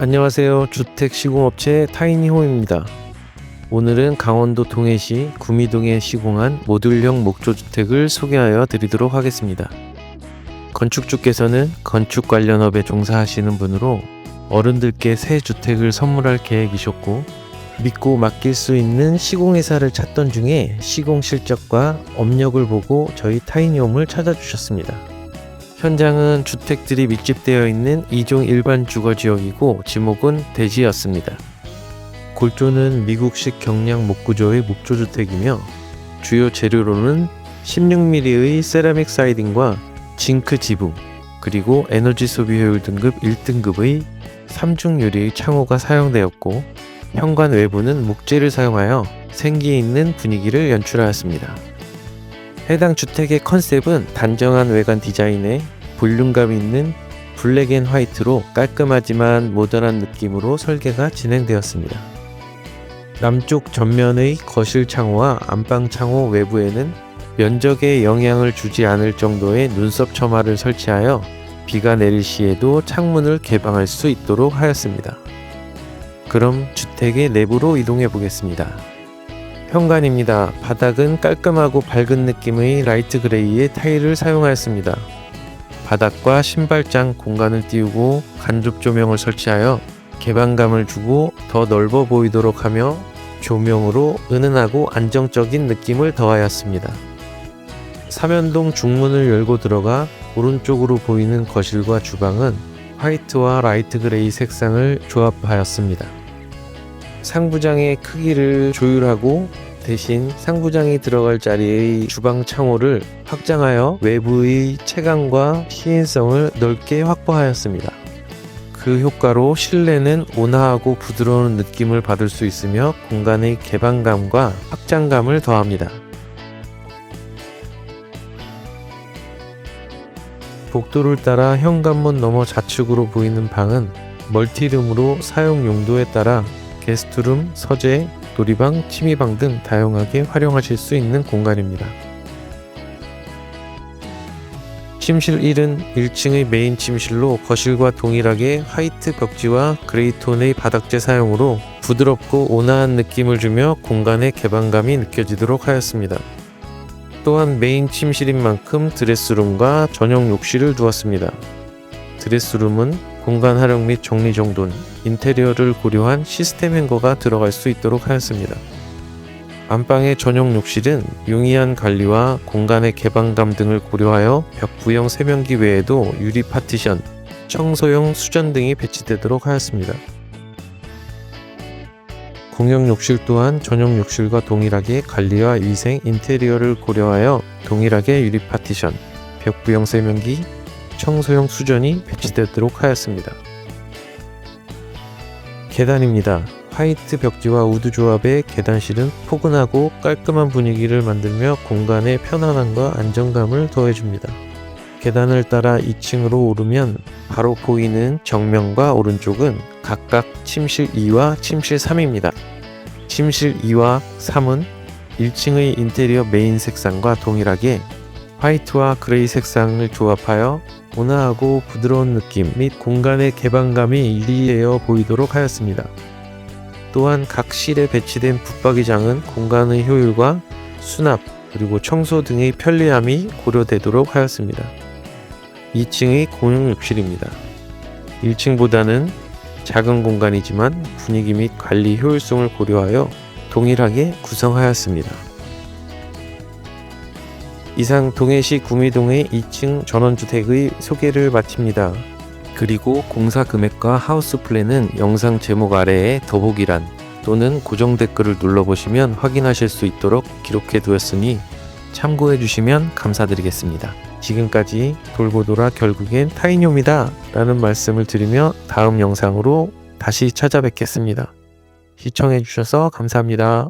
안녕하세요. 주택 시공업체 타이니홈입니다. 오늘은 강원도 동해시 구미동에 시공한 모듈형 목조주택을 소개하여 드리도록 하겠습니다. 건축주께서는 건축 관련 업에 종사하시는 분으로 어른들께 새 주택을 선물할 계획이셨고 믿고 맡길 수 있는 시공회사를 찾던 중에 시공 실적과 업력을 보고 저희 타이니홈을 찾아주셨습니다. 현장은 주택들이 밀집되어 있는 2종 일반 주거 지역이고 지목은 대지였습니다. 골조는 미국식 경량 목구조의 목조주택이며 주요 재료로는 16mm의 세라믹 사이딩과 징크 지붕 그리고 에너지 소비 효율 등급 1등급의 3중 유리의 창호가 사용되었고 현관 외부는 목재를 사용하여 생기 있는 분위기를 연출하였습니다. 해당 주택의 컨셉은 단정한 외관 디자인에 볼륨감 있는 블랙 앤 화이트로 깔끔하지만 모던한 느낌으로 설계가 진행되었습니다. 남쪽 전면의 거실 창호와 안방 창호 외부에는 면적에 영향을 주지 않을 정도의 눈썹 처마를 설치하여 비가 내릴 시에도 창문을 개방할 수 있도록 하였습니다. 그럼 주택의 내부로 이동해 보겠습니다. 현관입니다. 바닥은 깔끔하고 밝은 느낌의 라이트 그레이의 타일을 사용하였습니다. 바닥과 신발장 공간을 띄우고 간접 조명을 설치하여 개방감을 주고 더 넓어 보이도록 하며 조명으로 은은하고 안정적인 느낌을 더하였습니다. 사면동 중문을 열고 들어가 오른쪽으로 보이는 거실과 주방은 화이트와 라이트 그레이 색상을 조합하였습니다. 상부장의 크기를 조율하고 대신 상부장이 들어갈 자리의 주방 창호를 확장하여 외부의 체감과 시인성을 넓게 확보하였습니다. 그 효과로 실내는 온화하고 부드러운 느낌을 받을 수 있으며 공간의 개방감과 확장감을 더합니다. 복도를 따라 현관문 너머 좌측으로 보이는 방은 멀티룸으로 사용 용도에 따라 게스트룸, 서재, 놀이방, 취미방 등 다양하게 활용하실 수 있는 공간입니다. 침실 1은 1층의 메인 침실로 거실과 동일하게 화이트 벽지와 그레이톤의 바닥재 사용으로 부드럽고 온화한 느낌을 주며 공간의 개방감이 느껴지도록 하였습니다. 또한 메인 침실인 만큼 드레스룸과 전용 욕실을 두었습니다. 드레스룸은 공간 활용 및 정리 정돈, 인테리어를 고려한 시스템 행거가 들어갈 수 있도록 하였습니다. 안방의 전용 욕실은 용이한 관리와 공간의 개방감 등을 고려하여 벽부형 세면기 외에도 유리 파티션, 청소용 수전 등이 배치되도록 하였습니다. 공용 욕실 또한 전용 욕실과 동일하게 관리와 위생, 인테리어를 고려하여 동일하게 유리 파티션, 벽부형 세면기, 청소용 수전이 배치되도록 하였습니다. 계단입니다. 화이트 벽지와 우드 조합의 계단실은 포근하고 깔끔한 분위기를 만들며 공간의 편안함과 안정감을 더해줍니다. 계단을 따라 2층으로 오르면 바로 보이는 정면과 오른쪽은 각각 침실 2와 침실 3입니다. 침실 2와 3은 1층의 인테리어 메인 색상과 동일하게 화이트와 그레이 색상을 조합하여 온화하고 부드러운 느낌 및 공간의 개방감이 일리되어 보이도록 하였습니다. 또한 각 실에 배치된 붙박이장은 공간의 효율과 수납 그리고 청소 등의 편리함이 고려되도록 하였습니다. 2층의 공용 욕실입니다. 1층보다는 작은 공간이지만 분위기 및 관리 효율성을 고려하여 동일하게 구성하였습니다. 이상 동해시 구미동의 2층 전원주택의 소개를 마칩니다. 그리고 공사 금액과 하우스 플랜은 영상 제목 아래에 더보기란 또는 고정 댓글을 눌러보시면 확인하실 수 있도록 기록해 두었으니 참고해 주시면 감사드리겠습니다. 지금까지 돌고 돌아 결국엔 타이뇨입니다. 라는 말씀을 드리며 다음 영상으로 다시 찾아뵙겠습니다. 시청해 주셔서 감사합니다.